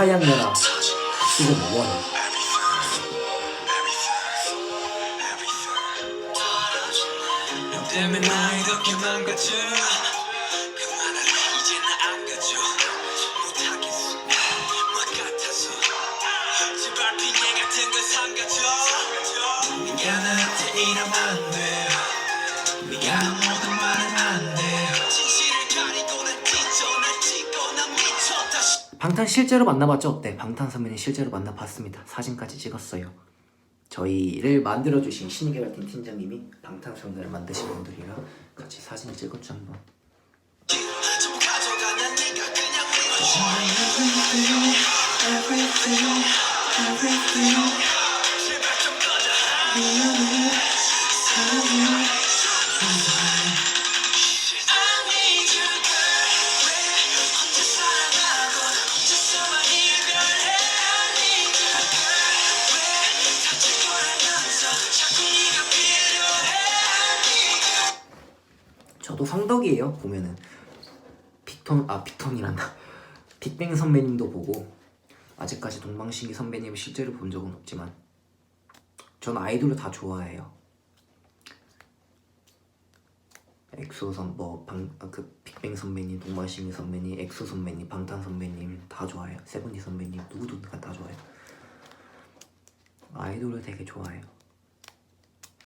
하양연아 시즌 1너 때문에 나이 덕게 망가져 그만할래 이제 나안 가져 못하겠어. 뭐 같아서 제발 핑계 같은 거 삼가줘 네가 나한테 방탄 실제로 만나봤죠? 네 방탄 선배님 실제로 만나봤습니다. 사진까지 찍었어요. 저희를 만들어주신 신개발팀 팀장님이 방탄소년단을 만드신 분들이랑 같이 사진을 찍었죠 한번 저도 성덕이에요 보면은. 빅톤 아 빅톤이란다. 빅뱅 선배님도 보고 아직까지 동방신기 선배님을 실제로 본 적은 없지만 전 아이돌을 다 좋아해요. 엑소 선뭐방그 빅뱅 선배님 동방신기 선배님 엑소 선배님 방탄 선배님 다 좋아해요. 세븐이 선배님 누구든 다 좋아해요. 아이돌을 되게 좋아해요